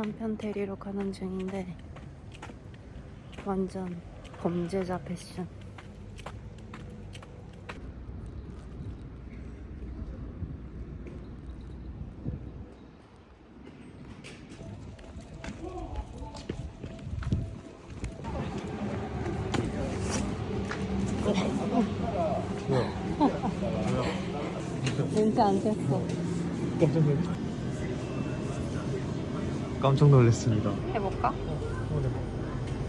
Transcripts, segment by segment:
남편 데리러 가는 중인데 완전 범죄자 패션. 뭐야? 멘트 안 쳤어. 깜짝 놀랐 깜짝 놀랐습니다. 해볼까?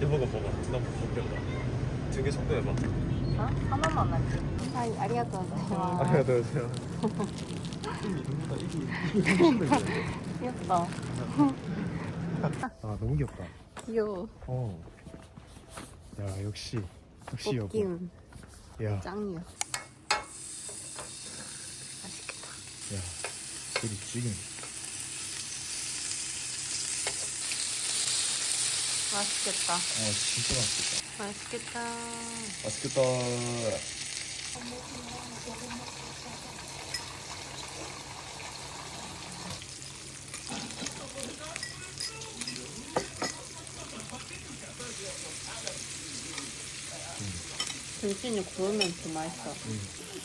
여보가 봐봐. 나못 먹겠다. 등에 속도 해봐. 어? 하나만 할게. 아, 아리가또 고마워. 안녕하세요. 귀엽다. 아 너무 귀엽다. 귀여워. 어. 야 역시 역시 여보. 야, 짱이야. 야, 우리 지금 맛있겠다. 아 진짜 맛있겠다. 맛있겠다. 맛있겠다. 등신이 구우면 더 맛있어. 귀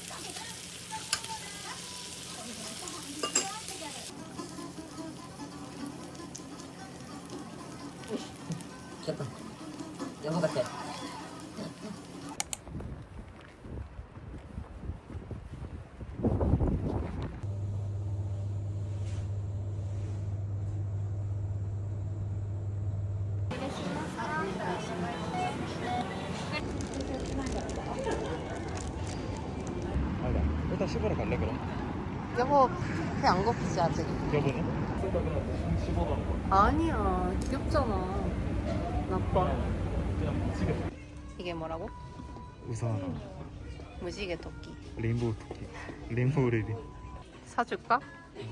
일단 씹으러 갈래 그럼? 여보, 배안 고프지 아직? 여보는? 아니야, 귀엽잖아. 나빠. 그냥 미치겠다. 이게 뭐라고? 우선 무지개 토끼. 레인보우 토끼. 레인보우 레디. 사줄까? 시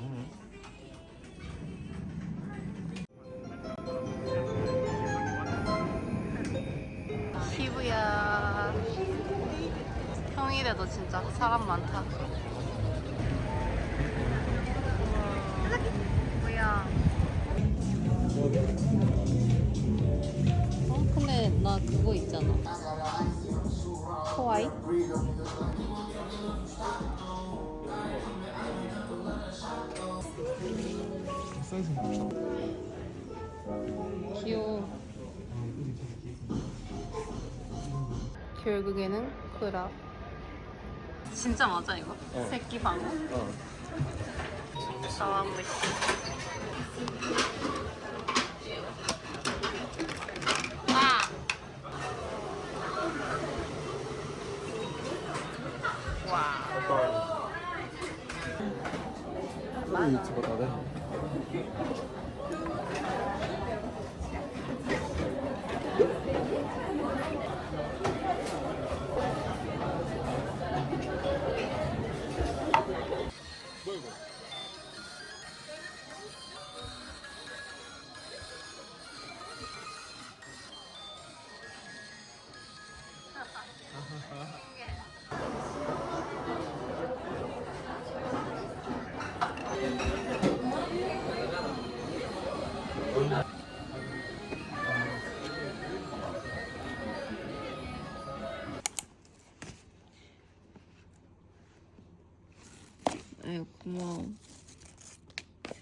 진짜 사람 많다. 뭐야? 어 근데 나 그거 있잖아. 하와이? 사이즈. 귀여워. 결국에는 크라. 진짜 맞아 이거? 어. 새끼 방어? 어. 사와무시. 아! 와. 이 유튜버 다됐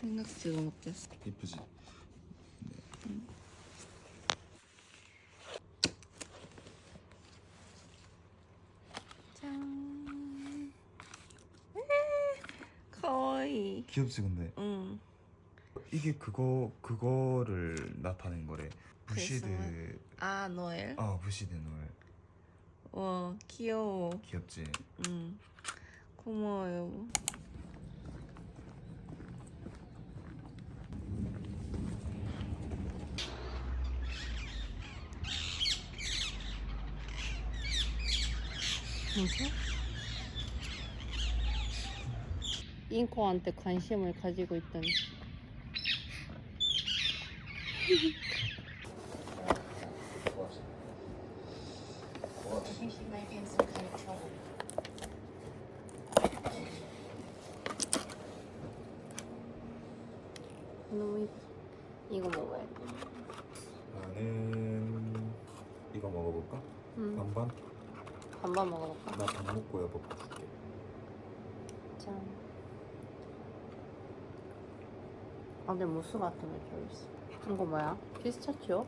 생각지도 못했어. 이쁘지? 짠. 가와이. 귀엽지 근데? 응. 이게 그거 그거를 나타낸 거래. 부시드. 아 노엘. 어 부시드 노을. 와 귀여워. 귀엽지? 응. 고마워요. 진짜? 인코한테 관심을 가지고 있다 니. 너무 이뻐. 이거 먹어야 돼. 나는 이거 먹어볼까? 응. 반반? 반반 먹어볼까? 나 밥 먹고 여보 줄게. 짠. 아, 근데 무스 같은 게 들어있어. 이거 뭐야? 피스타치오?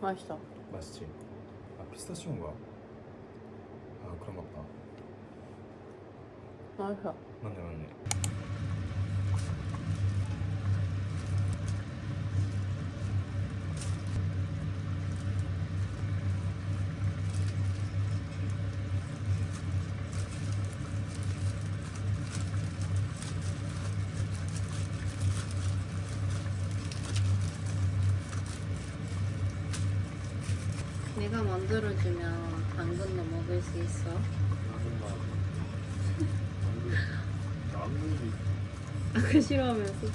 맛있어. 맛있지? 아 피스타치오인가? 아 그런가 보다. 맛있어. 맞네 맞네. 내가 만들어주면 당근도 먹을 수 있어. 아, 그 싫어하면서.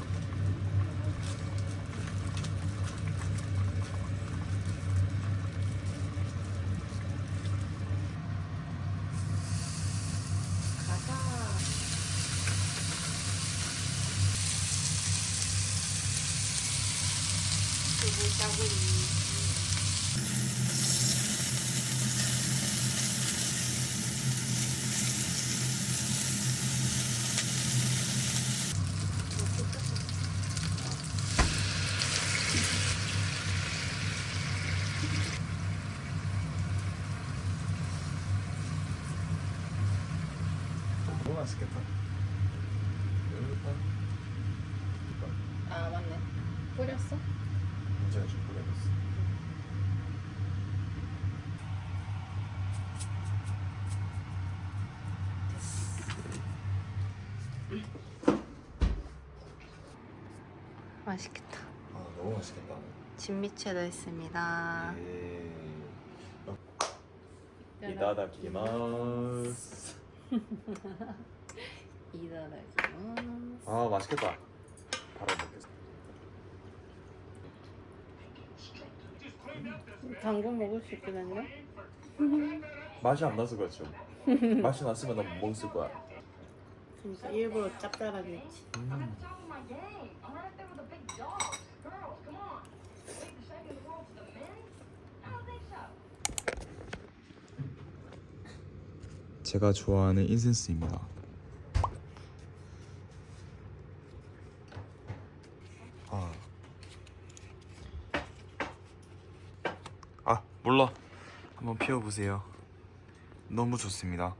가자. 두부 짜구리. 너무 맛있겠다. 일단 아 맞네. 뿌렸어? 문제가 좀 모르겠어. 맛있겠다. 아 너무 맛있겠다. 진미채도 있습니다. 예. 이다다키마스. 이다다키마스. 아 맛있겠다. 바로 먹겠습니다. 당근 먹을 수 있거든요. 맛이 안 나서 그렇죠. 맛이 났으면 난 못 먹었을 거야. 진짜 일부러 짭짤하게 했지. 음. 제가 좋아하는 인센스입니다. 아. 아, 몰라. 한번 피워 보세요. 너무 좋습니다.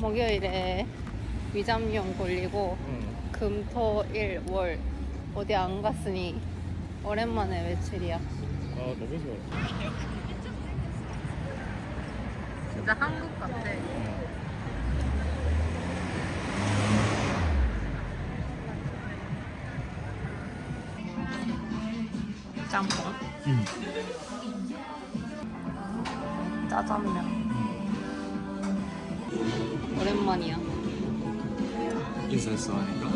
목요일에 위장염 걸리고 응. 금, 토, 일, 월 어디 안 갔으니 오랜만에 외출이야. 아, 너무 좋아. 진짜 한국 같아. 짬뽕, 응. 짜장면. 오랜만이야. 인센스 아닌가?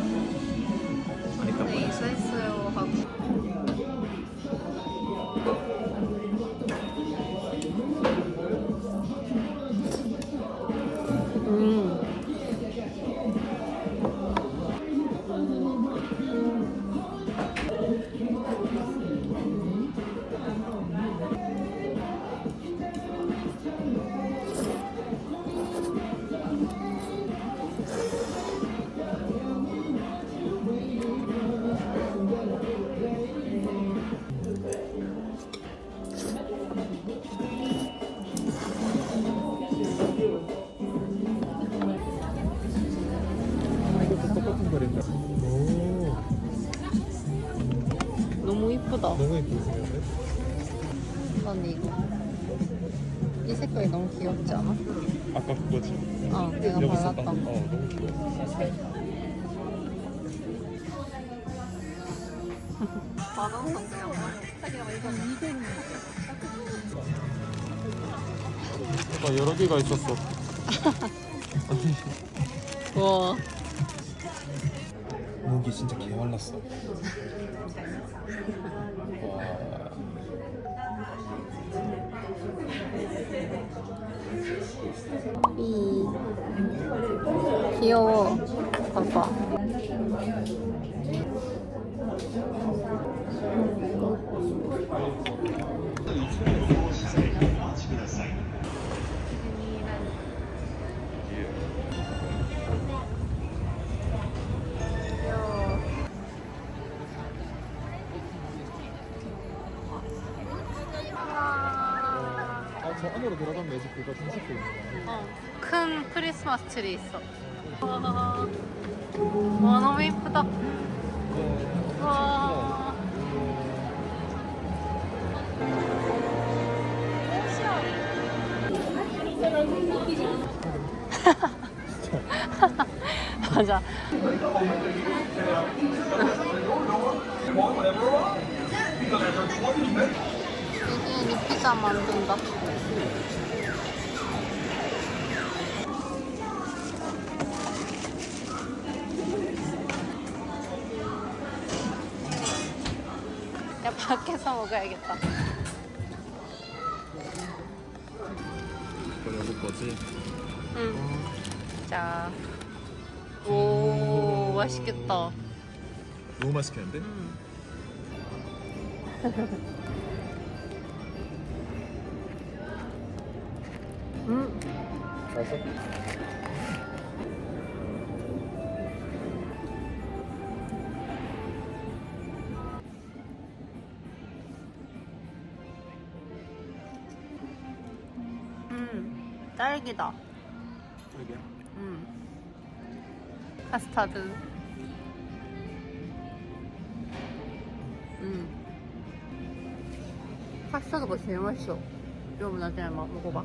아닐까 네, 있어있어요 하고. 궁금한데? 넌 이거. 이 색깔이 너무 귀엽지 않아? 아까 그거지. 어, 내가 여기 발랐던 있었던. 거. 어, 너무 귀여워. 아, 여러 개가 있었어. 우와. 목이 진짜 개말랐어. 와. 이 귀여워. 봐봐. 아, 저 안으로 들어가면 매직 그거 장식도 있는 거야. 어, 큰 크리스마스 트리 있어. 와, 와 너무 이쁘다. 와. 맞아. 유진이 피자 만든다. 야 밖에서 먹어야겠다. 이거 여기 거지? 응. 자. 오 맛있겠다. 너무 맛있겠는데? 음. 맛있어? 음. 딸기다. 여기야? 음. 카스타드. 음. 카스타드가 제일 맛있어. 좀 나중에 막 먹어봐.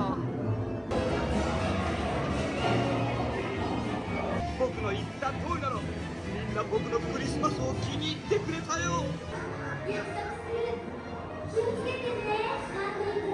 な僕の言った通りだろみんな僕のクリスマスを気に入ってくれたよ。約束する気をつけてね。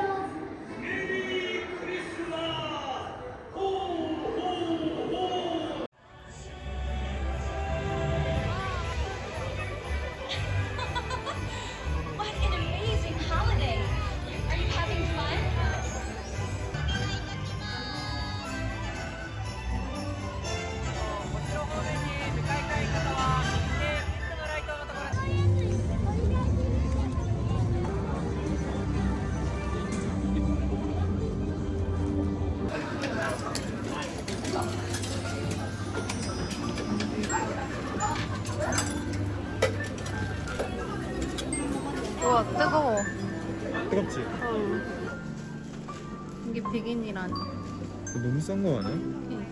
이게 비긴이라니. 너무 싼 거 아니야? 응.